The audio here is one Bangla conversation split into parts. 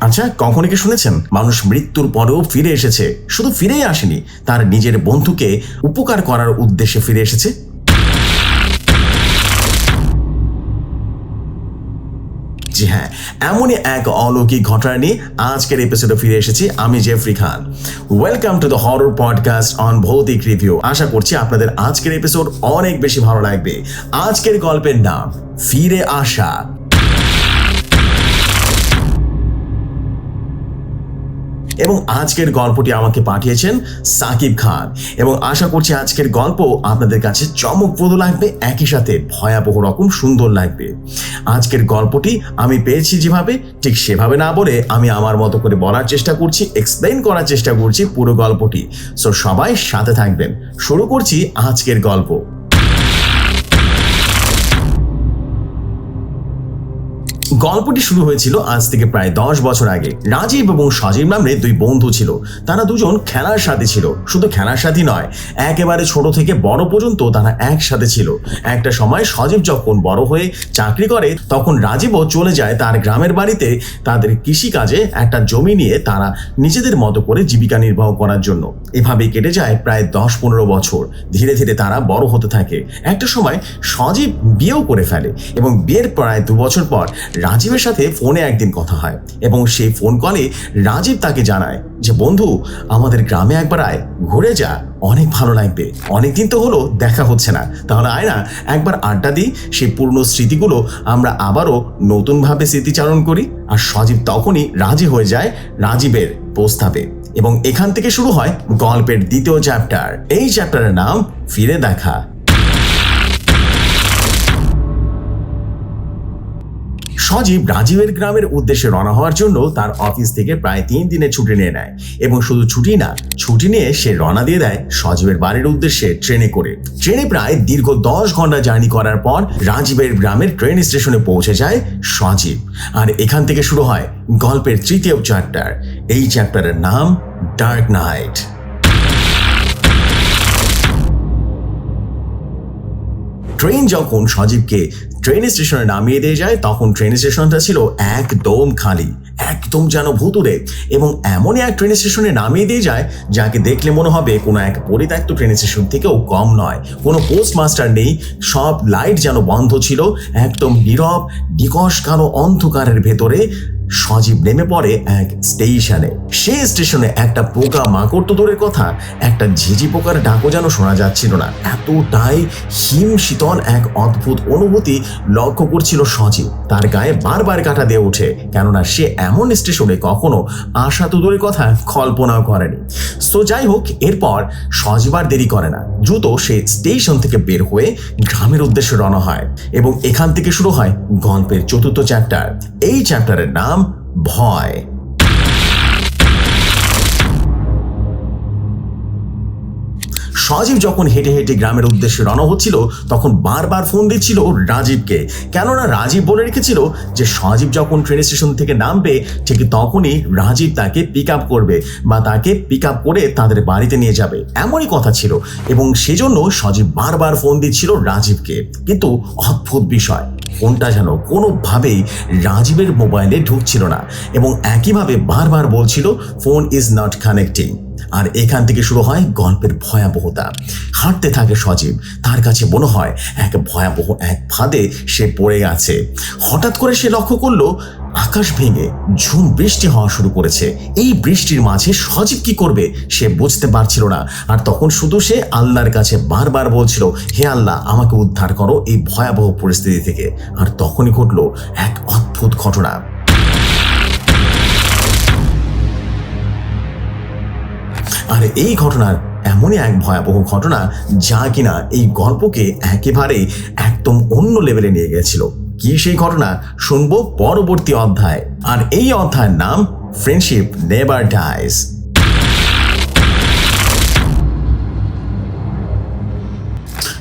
আচ্ছা কখনো কি শুনেছেন? মানুষ মৃত্যুর পরেও ফিরে এসেছে। শুধু ফিরেই আসেনি, তার নিজের বন্ধুকে উপকার করার উদ্দেশ্যে ফিরে এসেছে। জি হ্যাঁ এমনই এক অলৌকিক ঘটনা নিয়ে আজকের এপিসোডে ফিরে এসেছি আমি Jeffrey Khan. Welcome to the horror podcast on ভৌতিক রিভিউ আশা করছি আপনাদের আজকের এপিসোড অনেক বেশি ভালো লাগবে। আজকের গল্পের নাম, ফিরে আসা। এবং আজকের গল্পটি আমাকে পাঠিয়েছেন সাকিব খান। এবং আশা করছি আজকের গল্প আপনাদের কাছে চমকপ্রদ লাগবে, একই সাথে ভয়াবহ রকম সুন্দর লাগবে। আজকের গল্পটি আমি পেয়েছি যেভাবে, ঠিক সেভাবে না বলে আমি আমার মতো করে বলার চেষ্টা করছি এক্সপ্লেন করার চেষ্টা করছি পুরো গল্পটি। সো সবাই সাথে থাকবেন। শুরু করছি আজকের গল্প। গল্পটি শুরু হয়েছিল আজ থেকে প্রায় দশ বছর আগে। রাজীব এবং সজীব নামে দুই বন্ধু ছিল। তারা দুজন খেলার সাথে ছিল। শুধু খেলার সাথী নয়, একেবারে ছোট থেকে বড় পর্যন্ত তারা একসাথে ছিল। একটা সময় সজীব যখন বড় হয়ে চাকরি করে, তখন রাজীবও চলে যায় তার গ্রামের বাড়িতে তাদের কৃষিকাজে একটা জমি নিয়ে তারা নিজেদের মতো করে জীবিকা নির্বাহ করার জন্য। এভাবে কেটে যায় প্রায় দশ পনেরো বছর। ধীরে ধীরে তারা বড় হতে থাকে। একটা সময় সজীব বিয়েও করে ফেলে এবং বিয়ের প্রায় দু বছর পর রাজীবের সাথে ফোনে একদিন কথা হয় এবং সেই ফোন কলে রাজীব তাকে জানায় যে, বন্ধু, আমাদের গ্রামে একবার আয়, ঘুরে যা, অনেক ভালো লাগবে অনেকদিন তো হলো, দেখা হচ্ছে না। তাহলে আয় না, একবার আড্ডা দিই, সেই পুরনো স্মৃতিগুলো আমরা আবারও নতুনভাবে স্মৃতিচারণ করি আর সজীব তখনই রাজি হয়ে যায় রাজীবের প্রস্তাবে। এবং এখান থেকে শুরু হয় গল্পের দ্বিতীয় চ্যাপ্টার এই চ্যাপ্টারের নাম ফিরে দেখা। সজীব রাজীবের গ্রামের উদ্দেশ্যে রওনা হওয়ার জন্য তার অফিস থেকে প্রায় তিন দিনের ছুটি নিয়ে নেয় এবং শুধু ছুটি না, ছুটি নিয়ে সে রওনা দিয়ে দেয় সজীবের বাড়ির উদ্দেশ্যে ট্রেনে করে। ট্রেনে প্রায় দীর্ঘ দশ ঘণ্টা জার্নি করার পর রাজীবের গ্রামের ট্রেন স্টেশনে পৌঁছে যায় সজীব। আর এখান থেকে শুরু হয় গল্পের তৃতীয় চ্যাপ্টার। এই চ্যাপ্টারের নাম ডার্ক নাইট। ট্রেন যখন সজীবকে ট্রেন স্টেশনে নামিয়ে দিয়ে যায়, তখন ট্রেন স্টেশনটা ছিল একদম খালি, একদম যেন ভুতুরে এবং এমনই এক ট্রেন স্টেশনে নামিয়ে দিয়ে যায়, যাকে দেখলে মনে হবে কোনো এক পরিত্যক্ত ট্রেন স্টেশন থেকেও কম নয়। কোনো পোস্ট মাস্টার নেই, সব লাইট যেন বন্ধ ছিল, একদম নীরব, নিকশ কালো অন্ধকারের ভেতরে সজীব নেমে পড়ে এক স্টেশনে। সেই স্টেশনে একটা পোকা মাকড় তো দূরের কথা, একটা ঝিঝি পোকার ডাকও যেন শোনা যাচ্ছিল না। এতটাই হিম শীতল এক অদ্ভুত অনুভূতি লক্ষ্য করছিল সজীব। তার গায়ে বারবার কাটা দিয়ে ওঠে, কেননা সে এমন স্টেশনে কখনো আশা তো দূরের কথা কল্পনাও করেনি। সো যাই হোক, এরপর সজীব আর দেরি করে না। দ্রুত সে স্টেশন থেকে বের হয়ে গ্রামের উদ্দেশ্যে রওনা হয় এবং এখান থেকে শুরু হয় গল্পের চতুর্থ চ্যাপ্টার। এই চ্যাপ্টারের নাম ভয়। সজীব যখন হেঁটে হেঁটে গ্রামের উদ্দেশ্যে রওনা হচ্ছিল, তখন বারবার ফোন দিচ্ছিল রাজীবকে। কেননা রাজীব বলে রেখেছিল যে, সজীব যখন ট্রেন স্টেশন থেকে নামবে, ঠিক তখনই রাজীব তাকে পিক আপ করবে বা তাকে পিক আপ করে তাদের বাড়িতে নিয়ে যাবে। এমনই কথা ছিল এবং সেজন্য সজীব বারবার ফোন দিচ্ছিল রাজীবকে। কিন্তু অদ্ভুত বিষয়, ফোনটা যেন কোনোভাবেই রাজীবের মোবাইলে ঢুকছিল না এবং একইভাবে বারবার বলছিল ফোন ইজ নট কানেক্টিং আর এখান থেকে শুরু হয় গল্পের ভয়াবহতা। হাঁটতে থাকে সজীব, তার কাছে মনে হয় এক ভয়াবহ এক ফাঁদে সে পড়ে আছে। হঠাৎ করে সে লক্ষ্য করল, আকাশ ভেঙে ঝুম বৃষ্টি হওয়া শুরু করেছে। এই বৃষ্টির মাঝে সজীব কি করবে সে বুঝতে পারছিল না। আর তখন শুধু সে আল্লাহর কাছে বারবার বলছিল, হে আল্লাহ, আমাকে উদ্ধার করো এই ভয়াবহ পরিস্থিতি থেকে। আর তখনই ঘটলো এক অদ্ভুত ঘটনা। আর এই ঘটনার এমনই এক ভয়াবহ ঘটনা যা কিনা এই গল্পকে একেবারে একদম অন্য লেভেলে নিয়ে গেছিল। কি সেই ঘটনা শুনব পরবর্তী অধ্যায়। আর এই অধ্যায়ের নাম ফ্রেন্ডশিপ নেভার ডাইস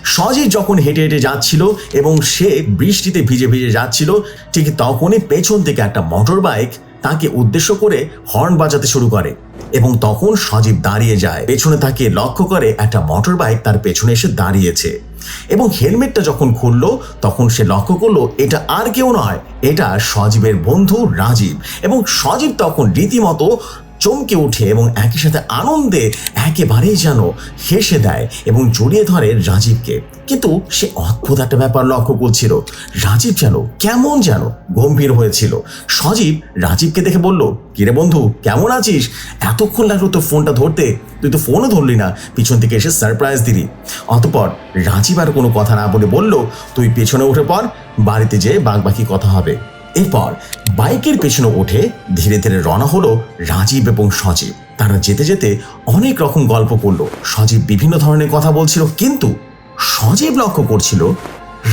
সজীব যখন হেঁটে হেঁটে যাচ্ছিল এবং সে বৃষ্টিতে ভিজে ভিজে যাচ্ছিল, ঠিক তখনই পেছন থেকে একটা মোটর বাইক তাকে উদ্দেশ্য করে হর্ন বাজাতে শুরু করে। এবং তখন সজীব দাঁড়িয়ে যায়। পেছনে তাকে লক্ষ্য করে একটা মোটর বাইক তার পেছনে এসে দাঁড়িয়েছে। এবং হেলমেটটা যখন খুলল, তখন সে লক্ষ্য করল, এটা আর কেউ নয়, এটা সজীবের বন্ধু রাজীব। এবং সজীব তখন রীতিমতো চমকে ওঠে এবং একই সাথে আনন্দে একেবারেই যেন হেসে দেয় এবং জড়িয়ে ধরে রাজীবকে। কিন্তু সে অদ্ভুত একটা ব্যাপার লক্ষ্য করছিল। রাজীব যেন কেমন যেন গম্ভীর হয়েছিল। সজীব রাজীবকে দেখে বলল, কিরে বন্ধু, কেমন আছিস? এতক্ষণ লাগল তোর ফোনটা ধরতে। তুই তো ফোনও ধরলি না। পিছন থেকে এসে সারপ্রাইজ দিলি। অতপর রাজীব আর কোনো কথা না বলে বলল, তুই পেছনে উঠে পর বাড়িতে যেয়ে বাকি কথা হবে। এরপর বাইকের পেছনে উঠে ধীরে ধীরে রওনা হলো রাজীব এবং সজীব। তারা যেতে যেতে অনেক রকম গল্প করল। সজীব বিভিন্ন ধরনের কথা বলছিল, কিন্তু সজীব লক্ষ্য করছিল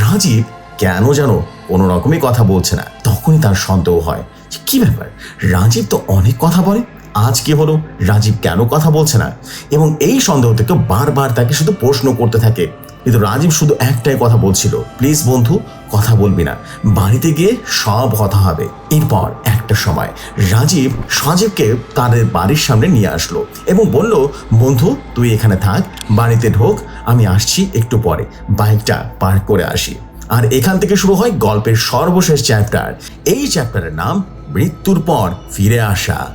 রাজীব কেন যেন কোনো রকমই কথা বলছে না। তখনই তার সন্দেহ হয় কি ব্যাপার? রাজীব তো অনেক কথা বলে, আজ কি হলো? রাজীব কেন কথা বলছে না? এবং এই সন্দেহ থেকে বারবার তাকে শুধু প্রশ্ন করতে থাকে কিন্তু রাজীব শুধু একটাই কথা বলছিল, প্লিজ বন্ধু, কথা বলবি না। বাড়িতে গিয়ে সব কথা হবে। এরপর একটা সময় রাজীব সজীবকে তাদের বাড়ির সামনে নিয়ে আসলো এবং বলল, বন্ধু, তুই এখানে থাক, বাড়িতে ঢোক, আমি আসছি একটু পরে। বাইকটা পার্ক করে আসি। আর এখান থেকে শুরু হয় গল্পের সর্বশেষ চ্যাপ্টার। এই চ্যাপ্টারের নাম, মৃত্যুর পর ফিরে আসা।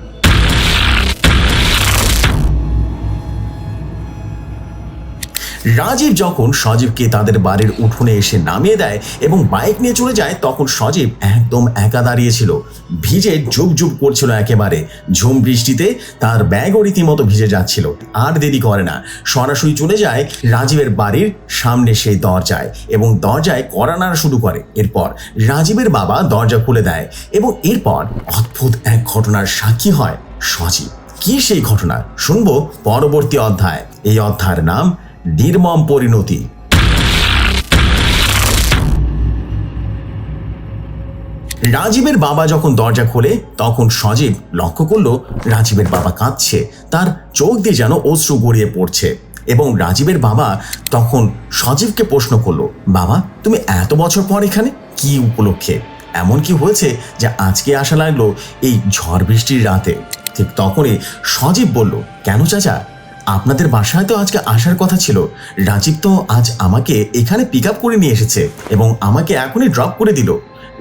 রাজীব যখন সজীবকে তাদের বাড়ির উঠোনে এসে নামিয়ে দেয় এবং বাইক নিয়ে চলে যায়, তখন সজীব একদম একা দাঁড়িয়েছিল ভিজে জুব করছিল একেবারে। ঝুম বৃষ্টিতে তার ব্যাগও রীতিমতো ভিজে যাচ্ছিল। আর দেরি করে না। সরাসরি চলে যায় রাজীবের বাড়ির সামনে সেই দরজায় এবং দরজায় করানার শুরু করে। এরপর রাজীবের বাবা দরজা খুলে দেয় এবং এরপর অদ্ভুত এক ঘটনার সাক্ষী হয় সজীব। কি সেই ঘটনা? শুনব পরবর্তী অধ্যায়। এই অধ্যায়ের নাম নির্মম পরিণতি। রাজীবের বাবা যখন দরজা খোলে, তখন সজীব লক্ষ্য করল রাজীবের বাবা কাঁদছে। তার চোখ দিয়ে যেন অশ্রু গড়িয়ে পড়ছে এবং রাজীবের বাবা তখন সজীবকে প্রশ্ন করল, বাবা, তুমি এত বছর পর এখানে? কি উপলক্ষে? এমন কি হয়েছে যে আজকে আসা লাগল এই ঝড় বৃষ্টির রাতে? ঠিক তখনই সজীব বলল, কেন চাচা? আপনাদের বাসায় তো আজকে আসার কথা ছিল। রাজীব তো আজ আমাকে এখানে পিক আপ করে নিয়ে এসেছে এবং আমাকে এখনই ড্রপ করে দিল।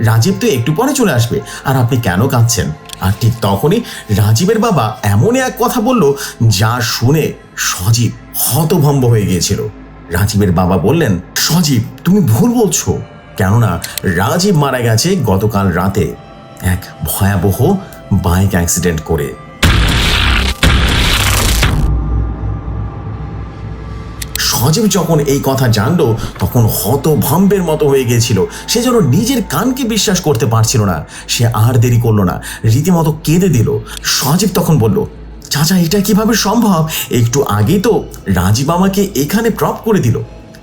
রাজীব তো একটু পরে চলে আসবে, আর আপনি কেন কাঁদছেন? আর ঠিক তখনই রাজীবের বাবা এমন এক কথা বলল, যা শুনে সজীব হতভম্ব হয়ে গিয়েছিল। রাজীবের বাবা বললেন, সজীব, তুমি ভুল বলছো। কেননা রাজীব মারা গেছে গতকাল রাতে এক ভয়াবহ বাইক অ্যাক্সিডেন্ট করে। সজীব যখন এই কথা জানলো, তখন হতভম্বের মতো হয়ে গিয়েছিল। সে যেন নিজের কানকে বিশ্বাস করতে পারছিল না। সে আর দেরি করল না, রীতিমতো কেঁদে দিল। সজীব তখন বলল, চাচা, এটা কীভাবে সম্ভব? একটু আগে তো রাজীব আমাকে এখানে ড্রপ করে দিল।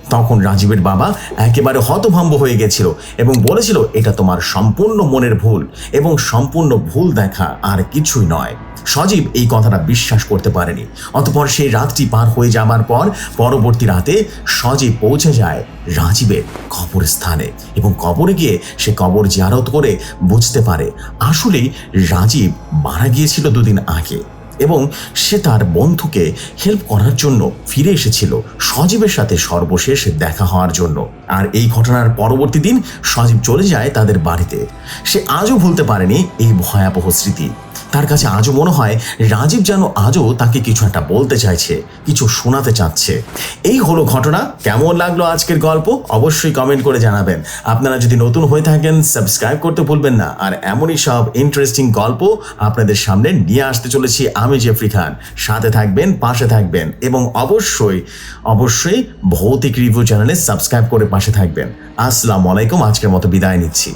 তখন রাজীবের বাবা একেবারে হতভম্ব হয়ে গেছিল এবং বলেছিল, এটা তোমার সম্পূর্ণ মনের ভুল এবং সম্পূর্ণ ভুল দেখা আর কিছুই নয়। সজীব এই কথাটা বিশ্বাস করতে পারেনি। অতপর সেই রাতটি পার হয়ে যাবার পর পরবর্তী রাতে সজীব পৌঁছে যায় রাজীবের কবর স্থানে এবং কবরে গিয়ে সে কবর জিয়ারত করে বুঝতে পারে আসলেই রাজীব মারা গিয়েছিল দুদিন আগে। এবং সে তার বন্ধুকে হেল্প করার জন্য ফিরে এসেছিল সজীবের সাথে সর্বশেষ দেখা হওয়ার জন্য। আর এই ঘটনার পরবর্তী দিন সজীব চলে যায় তাদের বাড়িতে। সে আজও ভুলতে পারেনি এই ভয়াবহ স্মৃতি। তার কাছে আজও মনে হয় রাজীব যেন আজও তাকে কিছু একটা বলতে চাইছে, কিছু শোনাতে চাচ্ছে। এই হলো ঘটনা, কেমন লাগল আজকের গল্প অবশ্যই কমেন্ট করে জানাবেন। আপনারা যদি নতুন হয়ে থাকেন সাবস্ক্রাইব করতে ভুলবেন না। আর এমনই সব ইন্টারেস্টিং গল্প আপনাদের সামনে নিয়ে আসতে চলেছি আমি, জেফরি খান। সাথে থাকবেন, পাশে থাকবেন এবং অবশ্যই অবশ্যই ভৌতিক রিভিউ চ্যানেলে সাবস্ক্রাইব করে পাশে থাকবেন। আসসালামু আলাইকুম, আজকের মতো বিদায় নিচ্ছি।